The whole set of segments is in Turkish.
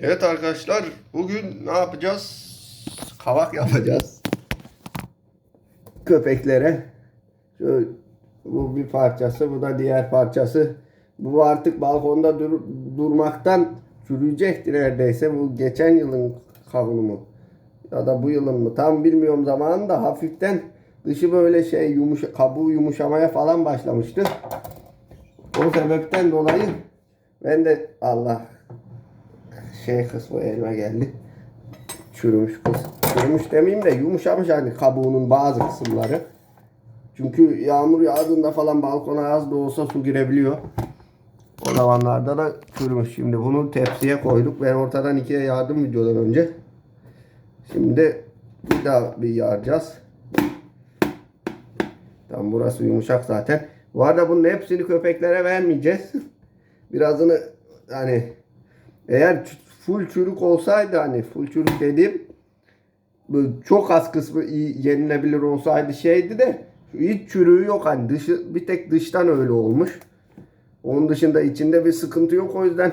Evet arkadaşlar bugün ne yapacağız? Kavak yapacağız. Köpeklere. Şöyle, bu bir parçası, bu da diğer parçası. Bu artık balkonda dur- durmaktan çürüyecekti neredeyse. Bu geçen yılın kavunu mu? Ya da bu yılın mı? Tam bilmiyorum zamanında hafiften dışı böyle şey yumuş kabuğu yumuşamaya falan başlamıştı. O sebepten dolayı ben de Allah şey kısmı elime geldi. Çürümüş kız. Çürümüş demeyeyim de yumuşamış hani kabuğunun bazı kısımları. Çünkü yağmur yağdığında falan balkona az da olsa su girebiliyor. O zamanlarda da çürümüş. Şimdi bunu tepsiye koyduk. Ben ortadan ikiye yardım videodan önce. Şimdi bir daha bir yaracağız. Tam burası yumuşak zaten. Bu arada bunun hepsini köpeklere vermeyeceğiz. Birazını hani eğer full çürük olsaydı hani full çürük dediğim bu çok az kısmı iyi yenilebilir olsaydı şeydi de hiç çürüğü yok hani dışı bir tek dıştan öyle olmuş. Onun dışında içinde bir sıkıntı yok o yüzden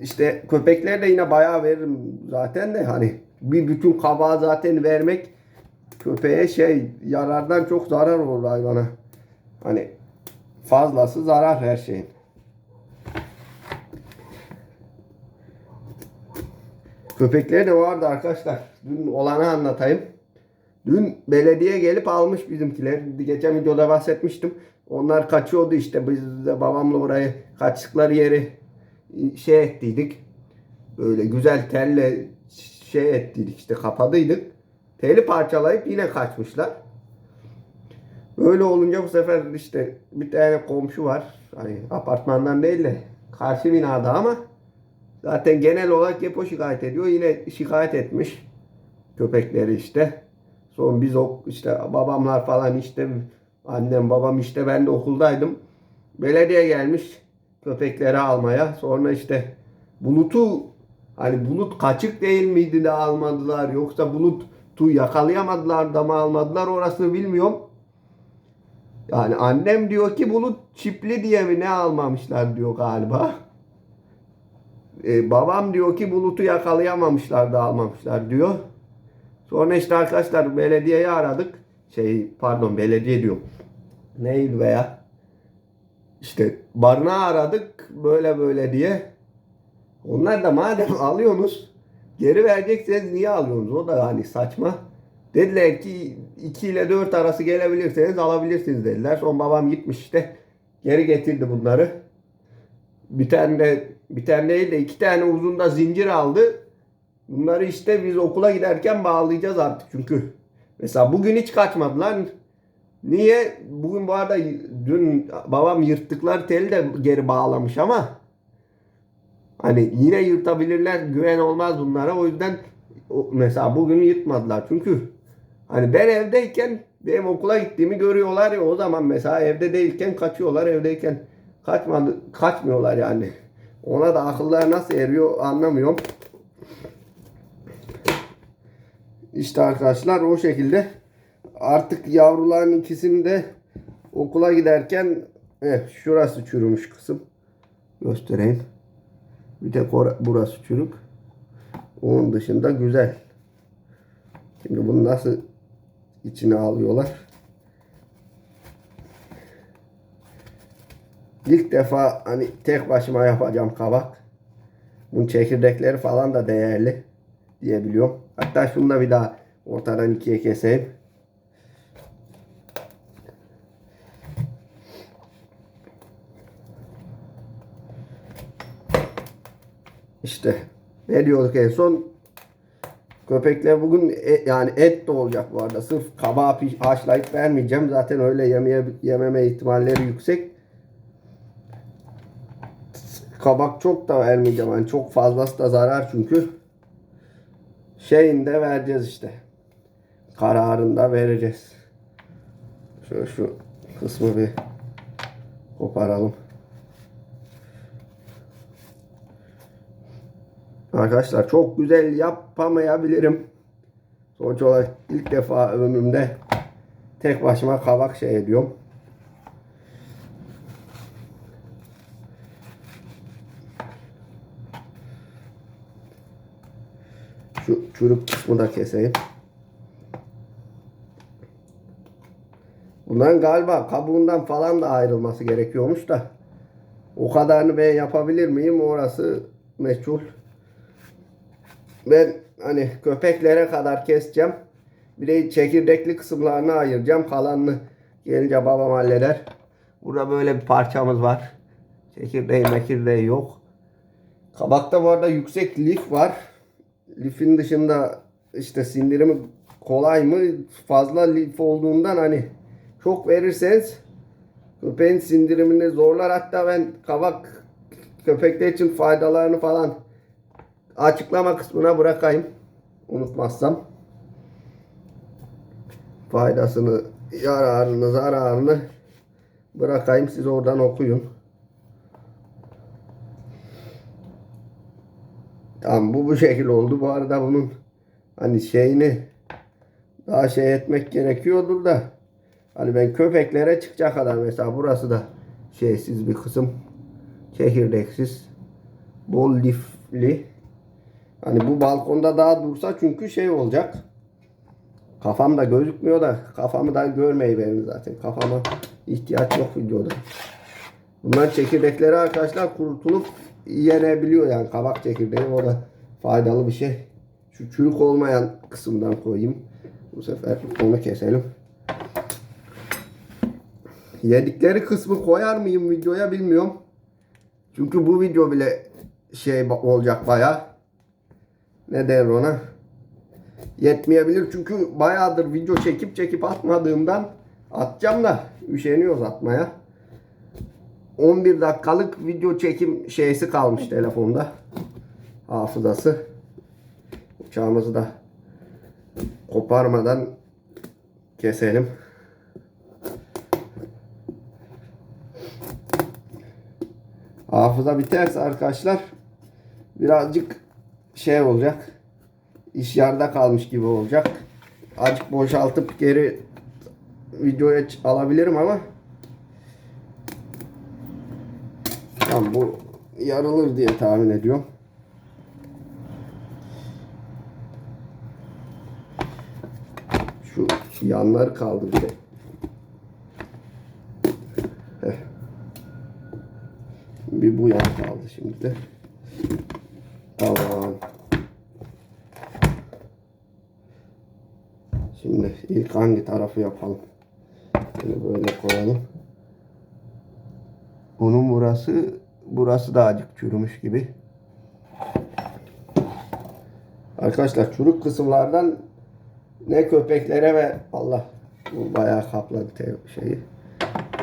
işte köpeklere de yine bayağı veririm zaten de hani bir bütün kabağı zaten vermek köpeğe şey yarardan çok zarar olur hayvana. Hani fazlası zarar her şeyin. Köpekleri de vardı arkadaşlar. Dün olanı anlatayım. Dün belediye gelip almış bizimkiler. Geçen videoda bahsetmiştim. Onlar kaçıyordu işte. Biz de babamla orayı kaçtıkları yeri şey ettiydik. Böyle güzel telle şey ettiydik işte kapadıydık. Teli parçalayıp yine kaçmışlar. Böyle olunca bu sefer işte bir tane komşu var. Hani apartmandan değil de karşı binada ama zaten genel olarak hep o şikayet ediyor. Yine şikayet etmiş köpekleri işte. Son biz o işte babamlar falan işte annem babam işte ben de okuldaydım. Belediye gelmiş köpekleri almaya. Sonra işte bulutu hani bulut kaçık değil miydi de almadılar yoksa bulutu yakalayamadılar da mı almadılar orasını bilmiyorum. Yani annem diyor ki bulut çipli diye mi ne almamışlar diyor galiba. Ee, babam diyor ki bulutu yakalayamamışlar da almamışlar diyor. Sonra işte arkadaşlar belediyeyi aradık. Şey pardon belediye diyor. Neydi veya? İşte barınağı aradık böyle böyle diye. Onlar da madem alıyorsunuz geri verecekseniz niye alıyorsunuz? O da hani saçma. Dediler ki 2 ile 4 arası gelebilirseniz alabilirsiniz dediler. Son babam gitmiş işte. Geri getirdi bunları. Bir tane bir tane değil de iki tane uzun da zincir aldı. Bunları işte biz okula giderken bağlayacağız artık çünkü. Mesela bugün hiç kaçmadılar. Niye? Bugün bu arada dün babam yırttıkları teli de geri bağlamış ama hani yine yırtabilirler. Güven olmaz bunlara. O yüzden mesela bugün yırtmadılar. Çünkü hani ben evdeyken benim okula gittiğimi görüyorlar ya o zaman mesela evde değilken kaçıyorlar. Evdeyken kaçmadı, kaçmıyorlar yani. Ona da akıllar nasıl eriyor anlamıyorum. İşte arkadaşlar o şekilde artık yavruların ikisini de okula giderken eh, şurası çürümüş kısım. Göstereyim. Bir tek burası çürük. Onun dışında güzel. Şimdi bunu nasıl içine alıyorlar? İlk defa hani tek başıma yapacağım kabak. Bunun çekirdekleri falan da değerli diyebiliyorum. Hatta şunu da bir daha ortadan ikiye keseyim. İşte ne diyorduk en son? Köpekler bugün e- yani et de olacak bu arada. Sırf kabağı haşlayıp vermeyeceğim. Zaten öyle yemeye, yememe ihtimalleri yüksek. Kabak çok da vermeyeceğim. Yani çok fazlası da zarar çünkü. Şeyinde vereceğiz işte. Kararında vereceğiz. Şöyle şu kısmı bir koparalım. Arkadaşlar çok güzel yapamayabilirim. Sonuç olarak ilk defa ömrümde tek başıma kabak şey ediyorum. Şu çürük kısmı da keseyim. Bunların galiba kabuğundan falan da ayrılması gerekiyormuş da. O kadarını ben yapabilir miyim? Orası meçhul. Ben hani köpeklere kadar keseceğim. Bir de çekirdekli kısımlarını ayıracağım. Kalanını gelince babam halleder. Burada böyle bir parçamız var. Çekirdeği mekirdeği yok. Kabakta bu arada yüksek lif var. Lifin dışında işte sindirimi kolay mı? Fazla lif olduğundan hani çok verirseniz köpeğin sindirimini zorlar. Hatta ben kabak köpekler için faydalarını falan açıklama kısmına bırakayım. Unutmazsam. Faydasını, yararını, zararını bırakayım. Siz oradan okuyun. Tamam bu bu şekil oldu. Bu arada bunun hani şeyini daha şey etmek gerekiyordur da hani ben köpeklere çıkacak kadar mesela burası da şeysiz bir kısım çekirdeksiz bol lifli. Hani bu balkonda daha dursa çünkü şey olacak. Kafam da gözükmüyor da kafamı da görmeyi benim zaten. Kafama ihtiyaç yok videoda. Bunlar çekirdekleri arkadaşlar kurutulup yenebiliyor yani kabak çekirdeği o da faydalı bir şey şu çürük olmayan kısımdan koyayım bu sefer onu keselim Yedikleri kısmı koyar mıyım videoya bilmiyorum. Çünkü bu video bile şey olacak baya. Ne der ona? Yetmeyebilir çünkü bayağıdır video çekip çekip atmadığımdan atacağım da üşeniyoruz atmaya. 11 dakikalık video çekim şeysi kalmış telefonda. Hafızası. Uçağımızı da koparmadan keselim. Hafıza biterse arkadaşlar birazcık şey olacak. İş yarıda kalmış gibi olacak. Azıcık boşaltıp geri videoya alabilirim ama Tamam bu yarılır diye tahmin ediyorum. Şu yanları kaldı bir de. Bir bu yan kaldı şimdi de. Tamam. Şimdi ilk hangi tarafı yapalım? Bunu böyle koyalım. Bunun burası, burası da acık çürümüş gibi. Arkadaşlar çürük kısımlardan ne köpeklere ve Allah bu bayağı kapladı şeyi.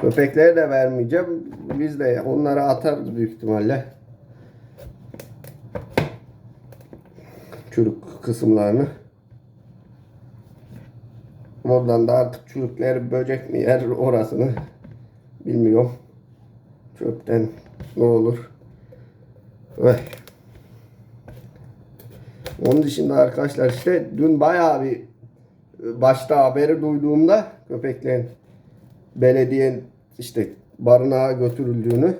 Köpeklere de vermeyeceğim. Biz de onlara atarız büyük ihtimalle. Çürük kısımlarını. Oradan da artık çürükler böcek mi yer orasını bilmiyorum. Çöpten ne olur. Vay. Onun dışında arkadaşlar işte dün bayağı bir başta haberi duyduğumda köpeklerin belediyenin işte barınağa götürüldüğünü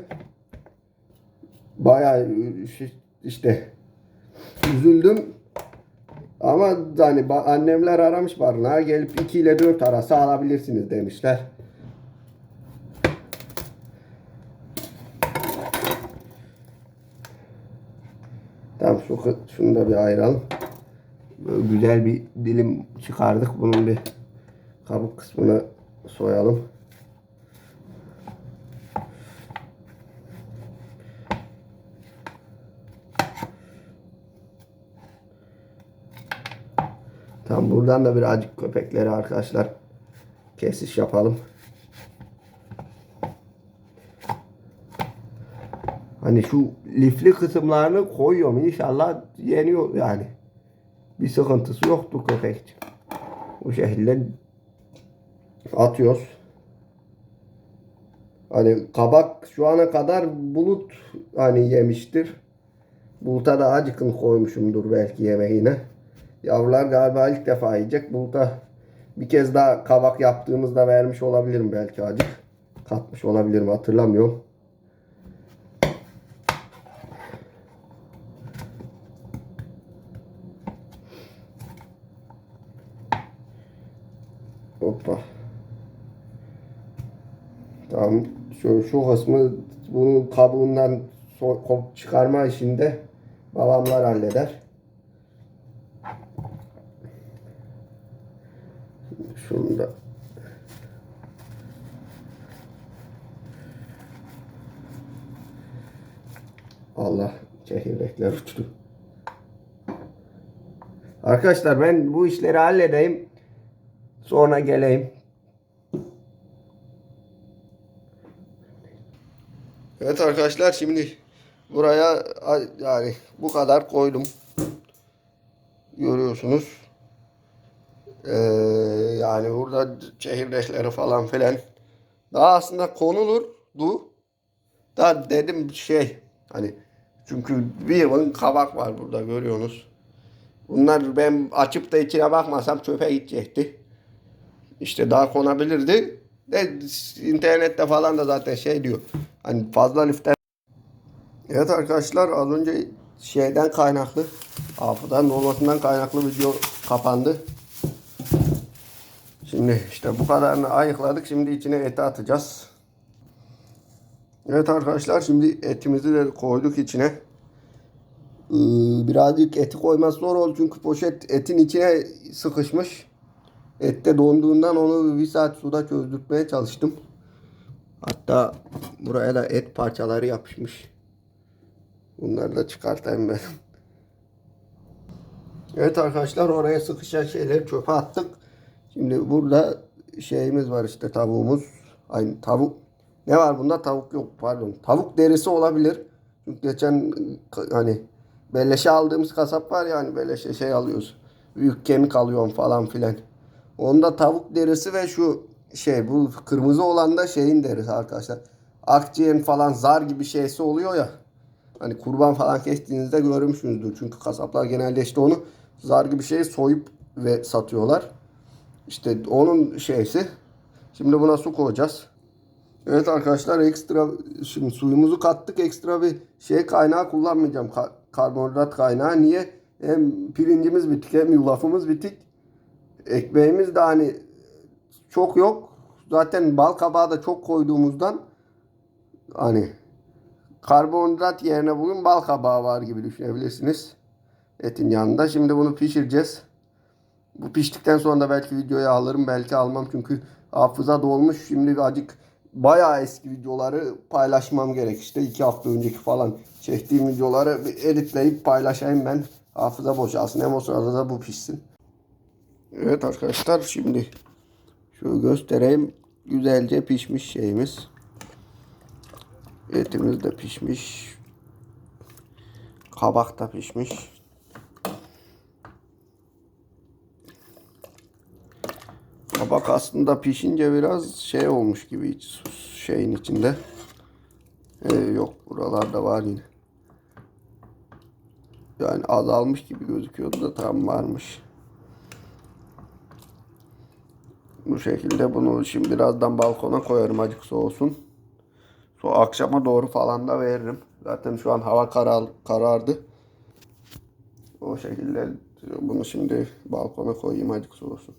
bayağı işte üzüldüm. Ama hani annemler aramış barınağa gelip 2 ile 4 arası alabilirsiniz demişler. Tamam şu, şunu da bir ayıralım. Böyle güzel bir dilim çıkardık. Bunun bir kabuk kısmını soyalım. Tamam buradan da birazcık köpekleri arkadaşlar kesiş yapalım. Hani şu lifli kısımlarını koyuyorum. İnşallah yeniyor yani. Bir sıkıntısı yoktur köpek için. Bu şekilde atıyoruz. Hani kabak şu ana kadar bulut hani yemiştir. Buluta da acıkın koymuşumdur belki yemeğine. Yavrular galiba ilk defa yiyecek. Buluta bir kez daha kabak yaptığımızda vermiş olabilirim belki acık. Katmış olabilirim hatırlamıyorum. Hoppa. Tamam. Şu, şu kısmı bunun kabuğundan kop çıkarma işinde babamlar halleder. Şunu da Allah çekirdekler uçtu. Arkadaşlar ben bu işleri halledeyim. Sonra geleyim. Evet arkadaşlar şimdi buraya yani bu kadar koydum. Görüyorsunuz. Ee, yani burada çekirdekleri falan filan. Daha aslında konulurdu. Da dedim şey hani çünkü bir yılın kabak var burada görüyorsunuz. Bunlar ben açıp da içine bakmasam çöpe gidecekti. İşte daha konabilirdi. De internette falan da zaten şey diyor. Hani fazla liften. Evet arkadaşlar az önce şeyden kaynaklı hafıdan olmasından kaynaklı video kapandı. Şimdi işte bu kadarını ayıkladık. Şimdi içine eti atacağız. Evet arkadaşlar şimdi etimizi de koyduk içine. Ee, birazcık eti koyması zor oldu çünkü poşet etin içine sıkışmış. Ette donduğundan onu bir saat suda çözdürtmeye çalıştım. Hatta buraya da et parçaları yapışmış. Bunları da çıkartayım ben. Evet arkadaşlar oraya sıkışan şeyleri çöpe attık. Şimdi burada şeyimiz var işte tavuğumuz. Aynı tavuk. Ne var bunda? Tavuk yok pardon. Tavuk derisi olabilir. Çünkü geçen hani beleşe aldığımız kasap var ya hani beleşe şey alıyoruz. Büyük kemik alıyorum falan filan. Onda tavuk derisi ve şu şey bu kırmızı olan da şeyin derisi arkadaşlar. Akciğerin falan zar gibi şeysi oluyor ya. Hani kurban falan kestiğinizde görmüşsünüzdür. Çünkü kasaplar genelde işte onu zar gibi şeyi soyup ve satıyorlar. İşte onun şeysi. Şimdi buna su koyacağız. Evet arkadaşlar ekstra şimdi suyumuzu kattık. Ekstra bir şey kaynağı kullanmayacağım. Ka- karbonhidrat kaynağı. Niye? Hem pirincimiz bitik hem yulafımız bitik. Ekmeğimiz de hani çok yok. Zaten bal kabağı da çok koyduğumuzdan hani karbonhidrat yerine bugün bal kabağı var gibi düşünebilirsiniz. Etin yanında. Şimdi bunu pişireceğiz. Bu piştikten sonra da belki videoya alırım belki almam çünkü hafıza dolmuş. Şimdi acık bayağı eski videoları paylaşmam gerek işte iki hafta önceki falan çektiğim videoları editleyip paylaşayım ben. Hafıza boşalsın hem o sırada da bu pişsin. Evet arkadaşlar şimdi şöyle göstereyim. Güzelce pişmiş şeyimiz. Etimiz de pişmiş. Kabak da pişmiş. Kabak aslında pişince biraz şey olmuş gibi şeyin içinde. Ee, yok buralarda var yine. Yani azalmış gibi gözüküyordu da tam varmış. Bu şekilde bunu şimdi birazdan balkona koyarım acık soğusun. So akşama doğru falan da veririm. Zaten şu an hava karar, karardı. O şekilde bunu şimdi balkona koyayım acık soğusun.